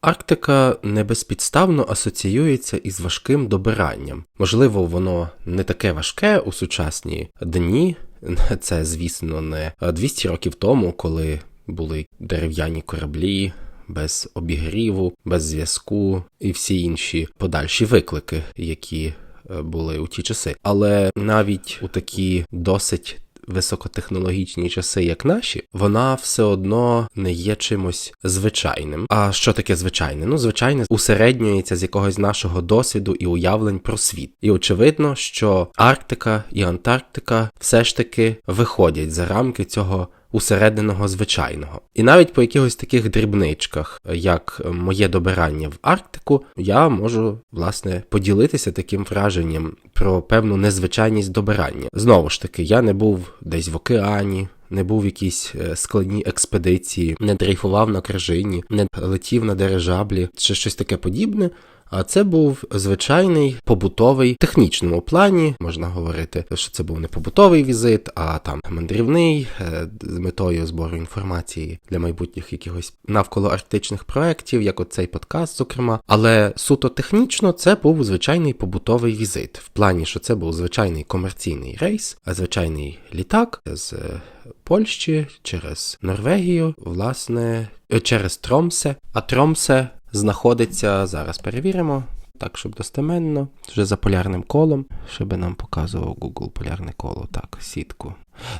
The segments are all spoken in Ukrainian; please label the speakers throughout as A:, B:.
A: Арктика не безпідставно асоціюється із важким добиранням. Можливо, воно не таке важке у сучасні дні. Це, звісно, не 200 років тому, коли були дерев'яні кораблі. Без обігріву, без зв'язку і всі інші подальші виклики, які е, були у ті часи. Але навіть у такі досить високотехнологічні часи, як наші, вона все одно не є чимось звичайним. А що таке звичайне? Ну, звичайне, усереднюється з якогось нашого досвіду і уявлень про світ. І очевидно, що Арктика і Антарктика все ж таки виходять за рамки цього. Усерединого звичайного, і навіть по якихось таких дрібничках, як моє добирання в Арктику, я можу власне поділитися таким враженням про певну незвичайність добирання. Знову ж таки, я не був десь в океані. Не був в якійсь е, складній експедиції, не дрейфував на крижині, не летів на дирижаблі чи щось таке подібне. А це був звичайний побутовий технічному плані. Можна говорити, що це був не побутовий візит, а там мандрівний е, з метою збору інформації для майбутніх якихось навколо арктичних проєктів, як оцей подкаст, зокрема. Але суто технічно це був звичайний побутовий візит, в плані, що це був звичайний комерційний рейс, а звичайний літак з Польщі через Норвегію, власне, е, через Тромсе. А Тромсе знаходиться, зараз перевіримо, так, щоб достеменно, вже за полярним колом, щоб нам показував Google полярне коло, так, сітку.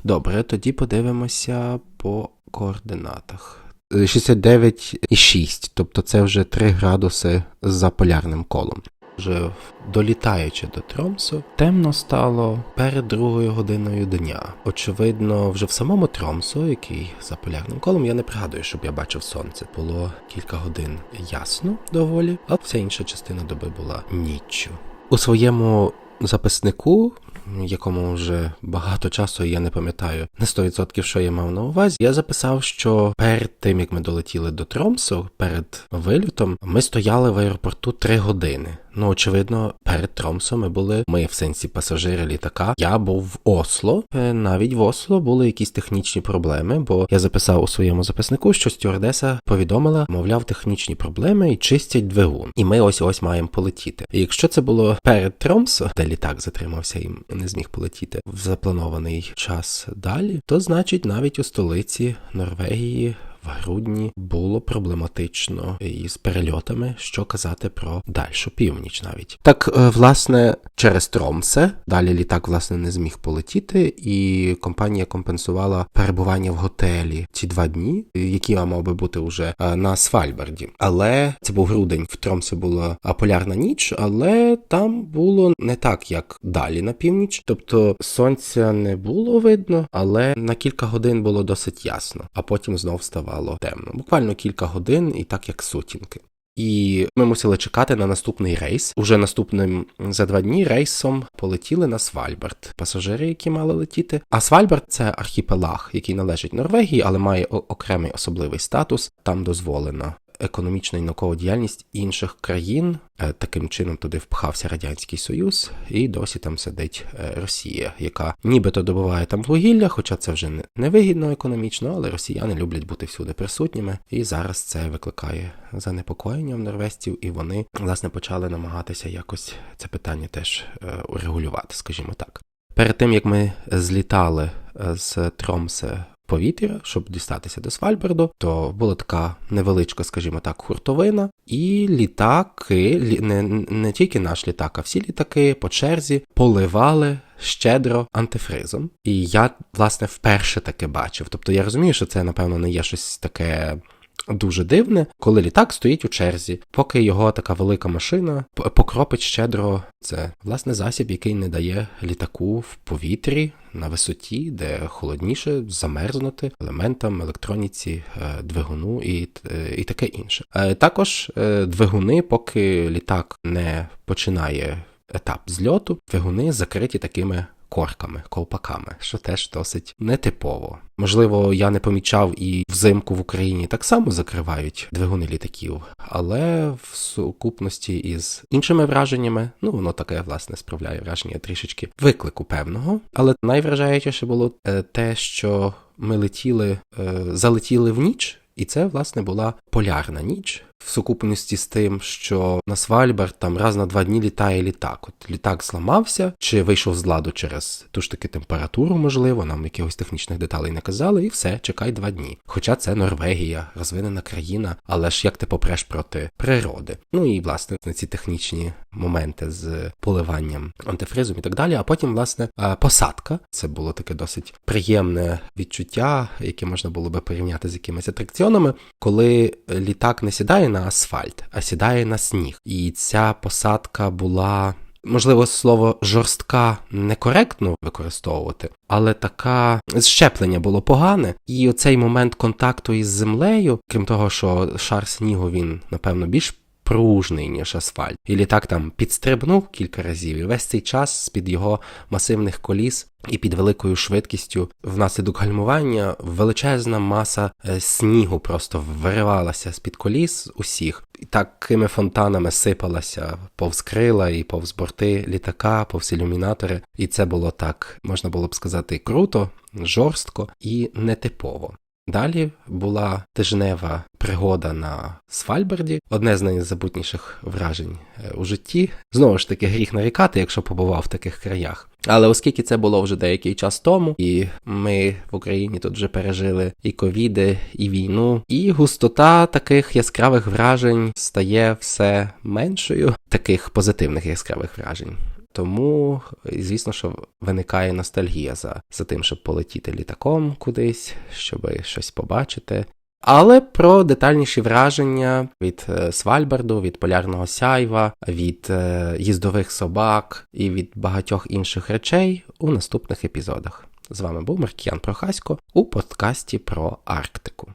A: Добре, тоді подивимося по координатах. 69,6, тобто це вже 3 градуси за полярним колом. Вже долітаючи до Тромсу, темно стало перед другою годиною дня. Очевидно, вже в самому Тромсу, який за полярним колом, я не пригадую, щоб я бачив сонце. Було кілька годин ясно доволі, а вся інша частина доби була ніччю. У своєму записнику. Якому вже багато часу я не пам'ятаю на 100% що я мав на увазі. Я записав, що перед тим як ми долетіли до Тромсу, перед вильотом, ми стояли в аеропорту 3 години. Ну, очевидно, перед Тромсом ми були ми в сенсі пасажири літака. Я був в Осло. Е, Навіть в Осло були якісь технічні проблеми, бо я записав у своєму записнику, що стюардеса повідомила, мовляв, технічні проблеми і чистять двигун. І ми ось ось маємо полетіти. І якщо це було перед Тромсо, де літак затримався і не зміг полетіти в запланований час далі, то значить навіть у столиці Норвегії грудні було проблематично із перельотами, що казати про дальшу північ навіть. Так, е, власне, через Тромсе далі літак власне не зміг полетіти, і компанія компенсувала перебування в готелі ці два дні, які мав би бути вже е, на Свальбарді. Але це був грудень. В Тромсі була полярна ніч, але там було не так, як далі на північ. Тобто сонця не було видно, але на кілька годин було досить ясно, а потім знов ставало темно. Буквально кілька годин, і так як сутінки. І ми мусили чекати на наступний рейс. Уже наступним за два дні рейсом полетіли на Свальбард. Пасажири, які мали летіти. А Свальбард це архіпелаг, який належить Норвегії, але має окремий особливий статус. Там дозволено економічна і наукова діяльність інших країн. Е, Таким чином туди впхався Радянський Союз, і досі там сидить е, Росія, яка нібито добуває там вугілля, хоча це вже не- невигідно економічно, але росіяни люблять бути всюди присутніми. І зараз це викликає занепокоєння в норвезців, і вони власне почали намагатися якось це питання теж е, урегулювати, скажімо так. Перед тим як ми злітали з Тромсе повітря, щоб дістатися до Свальберду, то була така невеличка, скажімо так, хуртовина, і літаки, лі- не, не тільки наш літак, а всі літаки по черзі поливали щедро антифризом. І я, власне, вперше таке бачив. Тобто я розумію, що це, напевно, не є щось таке. Дуже дивне, коли літак стоїть у черзі, поки його така велика машина покропить щедро. Це власне засіб, який не дає літаку в повітрі на висоті, де холодніше замерзнути елементам електроніці, е, двигуну і, е, і таке інше. Е, Також двигуни, поки літак не починає етап зльоту, двигуни закриті такими корками, ковпаками, що теж досить нетипово. Можливо, я не помічав і взимку в Україні так само закривають двигуни літаків, але в сукупності із іншими враженнями, ну воно таке власне справляє враження трішечки виклику певного. Але найвражаючіше було е, те, що ми летіли, е, залетіли в ніч. І це, власне, була полярна ніч. В сукупності з тим, що на Свальбард там раз на два дні літає літак. От літак зламався, чи вийшов з ладу через ту ж таки температуру, можливо, нам якихось технічних деталей не казали, і все, чекай два дні. Хоча це Норвегія, розвинена країна, але ж як ти попреш проти природи? Ну і власне на ці технічні моменти з поливанням антифризом і так далі. А потім, власне, е, посадка. Це було таке досить приємне відчуття, яке можна було би порівняти з якимись атракціонами, коли літак не сідає на асфальт, а сідає на сніг. І ця посадка була. Можливо, слово жорстка некоректно використовувати, але така щеплення було погане, і оцей момент контакту із землею, крім того, що шар снігу він напевно більш пружний, ніж асфальт. І літак там підстрибнув кілька разів, і весь цей час з-під його масивних коліс і під великою швидкістю внаслідок гальмування величезна маса е, снігу просто виривалася з-під коліс усіх, і такими фонтанами сипалася повз крила і повз борти літака, повз ілюмінатори. І це було так, можна було б сказати, круто, жорстко і нетипово. Далі була тижнева пригода на Свальбарді, одне з найзабутніших вражень е, у житті. Знову ж таки, гріх нарікати, якщо побував в таких краях. Але оскільки це було вже деякий час тому, і ми в Україні тут вже пережили і ковіди, і війну, і густота таких яскравих вражень стає все меншою, таких позитивних яскравих вражень. Тому, звісно, що виникає ностальгія за, за тим, щоб полетіти літаком кудись, щоб щось побачити. Але про детальніші враження від е, Свальбарду, від полярного сяйва, від е, їздових собак і від багатьох інших речей у наступних епізодах. З вами був Маркіян Прохасько у подкасті про Арктику.